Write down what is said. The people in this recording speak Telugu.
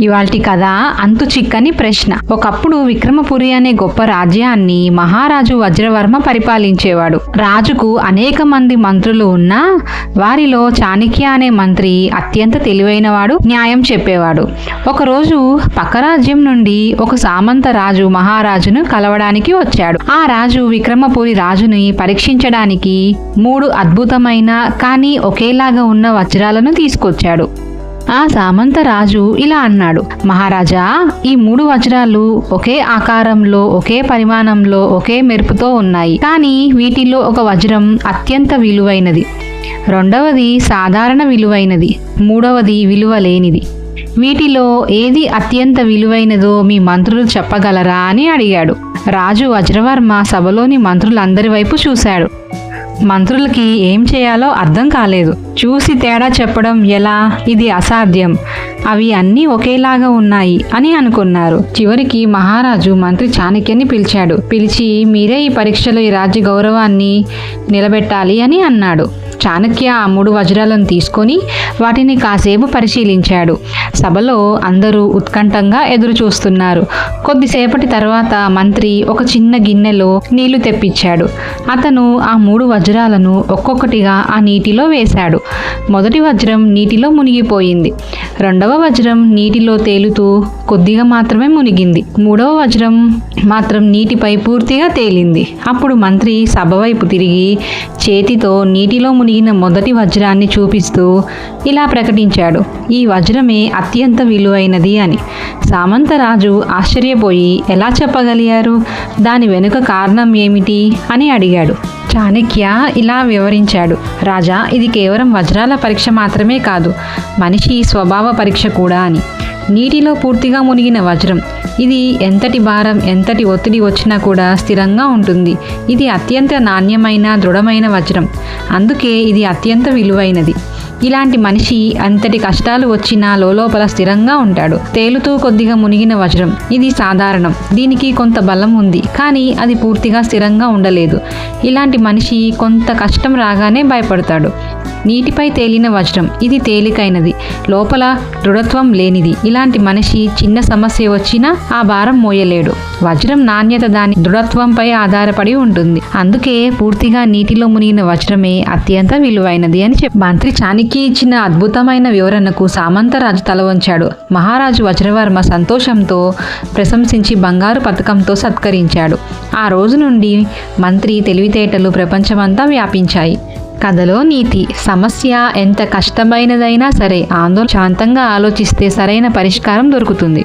ఇవాల్టి కథ అంతు చిక్కని ప్రశ్న. ఒకప్పుడు విక్రమపురి అనే గొప్ప రాజ్యాన్ని మహారాజు వజ్రవర్మ పరిపాలించేవాడు. రాజుకు అనేక మంది మంత్రులు ఉన్నా వారిలో చాణక్య అనే మంత్రి అత్యంత తెలివైనవాడు న్యాయం చెప్పేవాడు. ఒకరోజు పక్క రాజ్యం నుండి ఒక సామంత రాజు మహారాజును కలవడానికి వచ్చాడు. ఆ రాజు విక్రమపురి రాజుని పరీక్షించడానికి మూడు అద్భుతమైన కానీ ఒకేలాగా ఉన్న వజ్రాలను తీసుకొచ్చాడు. ఆ సామంత రాజు ఇలా అన్నాడు మహారాజా ఈ మూడు వజ్రాలు ఒకే ఆకారంలో ఒకే పరిమాణంలో ఒకే మెరుపుతో ఉన్నాయి. కానీ వీటిలో ఒక వజ్రం అత్యంత విలువైనది. రెండవది సాధారణ విలువైనది. మూడవది విలువ లేనిది. వీటిలో ఏది అత్యంత విలువైనదో మీ మంత్రులు చెప్పగలరా? అని అడిగాడు. రాజు వజ్రవర్మ సభలోని మంత్రులందరి వైపు చూశాడు. మంత్రులకి ఏం చేయాలో అర్థం కాలేదు. చూసి తేడా చెప్పడం ఎలా? ఇది అసాధ్యం. అవి అన్నీ ఒకేలాగా ఉన్నాయి అని అనుకున్నారు. చివరికి మహారాజు మంత్రి చాణక్యని పిలిచాడు. పిలిచి మీరే ఈ పరీక్షలో ఈ రాజ్య గౌరవాన్ని నిలబెట్టాలి అని అన్నాడు. చాణక్య ఆ మూడు వజ్రాలను తీసుకొని వాటిని కాసేపు పరిశీలించాడు. సభలో అందరూ ఉత్కంఠంగా ఎదురు చూస్తున్నారు కొద్దిసేపటి తర్వాత మంత్రి ఒక చిన్న గిన్నెలో నీళ్ళు తెప్పించాడు. అతను ఆ మూడు వజ్రాలను ఒక్కొక్కటిగా ఆ నీటిలో వేశాడు. మొదటి వజ్రం నీటిలో మునిగిపోయింది. రెండవ వజ్రం నీటిలో తేలుతూ కొద్దిగా మాత్రమే మునిగింది. మూడవ వజ్రం మాత్రం నీటిపై పూర్తిగా తేలింది. అప్పుడు మంత్రి సభ వైపు తిరిగి చేతితో నీటిలో మునిగిన మొదటి వజ్రాన్ని చూపిస్తూ ఇలా ప్రకటించాడు ఈ వజ్రమే అత్యంత విలువైనది అని. సామంతరాజు ఆశ్చర్యపోయి ఎలా చెప్పగలిగారు? దాని వెనుక కారణం ఏమిటి? అని అడిగాడు. చాణక్య ఇలా వివరించాడు రాజా ఇది కేవలం వజ్రాల పరీక్ష మాత్రమే కాదు మనిషి స్వభావ పరీక్ష కూడా అని. నీటిలో పూర్తిగా మునిగిన వజ్రం. ఇది ఎంతటి భారం ఎంతటి ఒత్తిడి వచ్చినా కూడా స్థిరంగా ఉంటుంది. ఇది అత్యంత నాణ్యమైన దృఢమైన వజ్రం. అందుకే ఇది అత్యంత విలువైనది. ఇలాంటి మనిషి అంతటి కష్టాలు వచ్చినా లోపల స్థిరంగా ఉంటాడు. తేలుతూ కొద్దిగా మునిగిన వజ్రం. ఇది సాధారణం. దీనికి కొంత బలం ఉంది. కానీ అది పూర్తిగా స్థిరంగా ఉండలేదు. ఇలాంటి మనిషి కొంత కష్టం రాగానే భయపడతాడు. నీటిపై తేలిన వజ్రం. ఇది తేలికైనది. లోపల దృఢత్వం లేనిది. ఇలాంటి మనిషి చిన్న సమస్య వచ్చినా ఆ భారం మోయలేడు. వజ్రం నాణ్యత దాని దృఢత్వంపై ఆధారపడి ఉంటుంది. అందుకే పూర్తిగా నీటిలో మునిగిన వజ్రమే అత్యంత విలువైనది అని చెప్పి మంత్రి చాణక్య ఇచ్చిన అద్భుతమైన వివరణకు సామంతరాజు తల వంచాడు. మహారాజు వజ్రవర్మ సంతోషంతో ప్రశంసించి బంగారు పథకంతో సత్కరించాడు. ఆ రోజు నుండి మంత్రి తెలివితేటలు ప్రపంచమంతా వ్యాపించాయి. కథలో నీతి సమస్య ఎంత కష్టమైనదైనా సరే ఆందోళన శాంతంగా ఆలోచిస్తే సరైన పరిష్కారం దొరుకుతుంది.